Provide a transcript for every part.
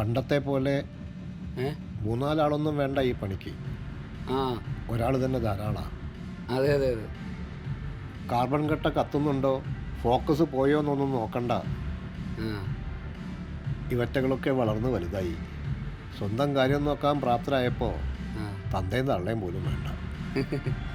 പണ്ടത്തെ പോലെ മൂന്നാലാളൊന്നും വേണ്ട ഈ പണിക്ക്. ആ. ഒരാൾ തന്നെ ധാരാളമാണ് അതെ അതെ അതെ. കാർബൺ കട്ട കത്തുന്നുണ്ടോ? ഫോക്കസ് പോയോ എന്നൊന്നും നോക്കണ്ട. ഇവറ്റകളൊക്കെ വളർന്ന് വലുതായി. സ്വന്തം കാര്യം നോക്കാൻ പ്രാപ്തരായപ്പോൾ തന്തയും തള്ളയും പോലും വേണ്ട.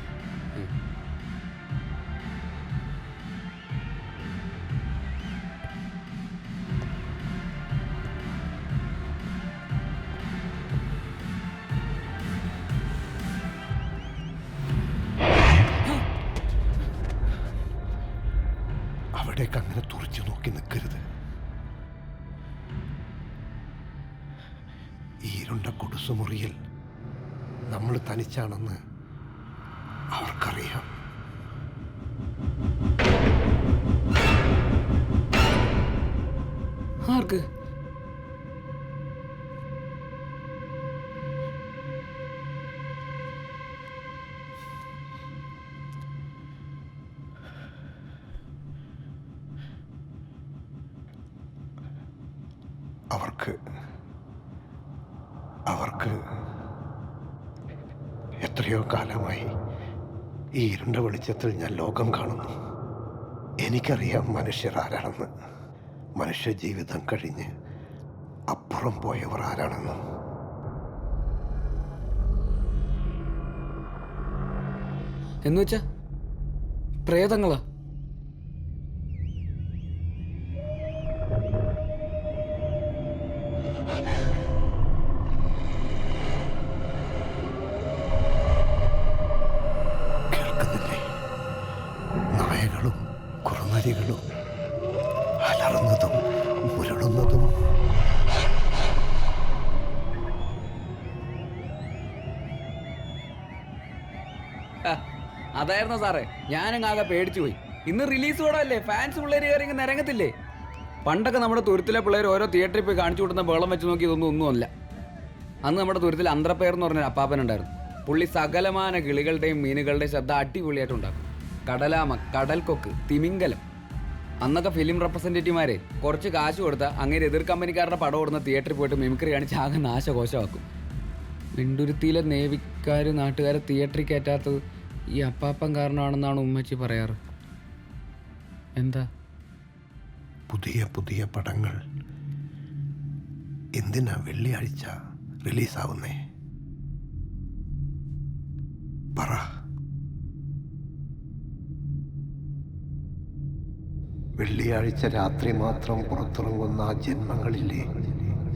അവിടേക്ക് അങ്ങനെ തുറച്ചു നോക്കി നിൽക്കരുത്. ഈ ഇരുണ്ട കുടുസുമുറിയിൽ നമ്മൾ തനിച്ചാണെന്ന് അവർക്കറിയാം. ആർക്ക്? അവർക്ക് അവർക്ക് എത്രയോ കാലമായി ഈ ഇരുണ്ട വെളിച്ചത്തിൽ ഞാൻ ലോകം കാണുന്നു. എനിക്കറിയാം മനുഷ്യർ ആരാണെന്ന്. മനുഷ്യ ജീവിതം കഴിഞ്ഞ് അപ്പുറം പോയവർ ആരാണെന്ന്. എന്നുവെച്ചാ പ്രേതങ്ങളാ? അതായിരുന്നു സാറേ. ഞാനങ്ങ് ആകെ പേടിച്ചു പോയി. ഇന്ന് റിലീസ് കൂടല്ലേ? ഫാൻസ് പിള്ളേർ കയറി ഇങ്ങനെ നിരങ്ങത്തില്ലേ? പണ്ടൊക്കെ നമ്മുടെ തുരുത്തിലെ പിള്ളേർ ഓരോ തിയേറ്ററിൽ പോയി കാണിച്ചു കൊടുത്ത ബേളം വെച്ച് നോക്കി ഇതൊന്നും ഒന്നുമല്ല അന്ന് നമ്മുടെ തുരുത്തിൽ അന്ത്രപ്പയർ എന്ന് പറഞ്ഞൊരു അപ്പാപ്പനുണ്ടായിരുന്നു പുള്ളി സകലമാന കിളികളുടെയും മീനുകളുടെയും ശബ്ദം അടിപൊളിയായിട്ടുണ്ടാക്കും കടലാമ കടൽക്കൊക്ക് തിമിംഗലം. അന്നൊക്കെ ഫിലിം റെപ്രസെന്റേറ്റീവ്മാരെ കുറച്ച് കാശ് കൊടുത്താൽ അങ്ങനെ എതിർ കമ്പനിക്കാരുടെ പടം ഓടുന്ന തിയേറ്ററിൽ പോയിട്ട് മിമിക്രി കാണിച്ച് ആകെ നാശകോശമാക്കും. വെണ്ടുരുത്തിയിലെ നേവിക്കാർ നാട്ടുകാരെ തിയേറ്ററിൽ കയറ്റാത്തത് ഈ അപ്പാപ്പൻ കാരണമാണെന്നാണ് ഉമ്മച്ചി പറയാറ്. എന്താ? പുതിയ പുതിയ പടങ്ങൾ. എന്തിനാ വെള്ളിയാഴ്ച റിലീസാവുന്നേ? പറ. വെള്ളിയാഴ്ച രാത്രി മാത്രം പുറത്തിറങ്ങുന്ന ആ ജന്മങ്ങളില്ലേ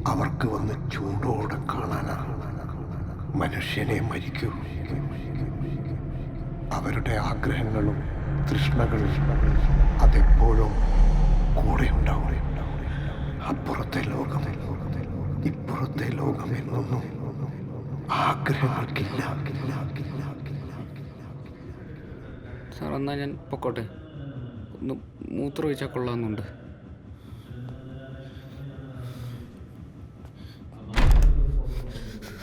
അവർക്ക് വന്ന് ചൂടോടെ കാണാനാണ് മനുഷ്യനെ മരിക്കൂ. അവരുടെ ആഗ്രഹങ്ങളും തൃഷ്ണകളും അതെപ്പോഴും കൂടെ ഉണ്ടാവും. അപ്പുറത്തെ ലോകം ഇപ്പുറത്തെ ലോകം എന്നൊന്നും ആഗ്രഹങ്ങൾക്കില്ല. സാർ എന്നാൽ ഞാൻ പൊക്കോട്ടെ. ഒന്ന് മൂത്രമൊഴിച്ചാൽ കൊള്ളാമെന്നുണ്ട്.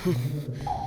Hmm.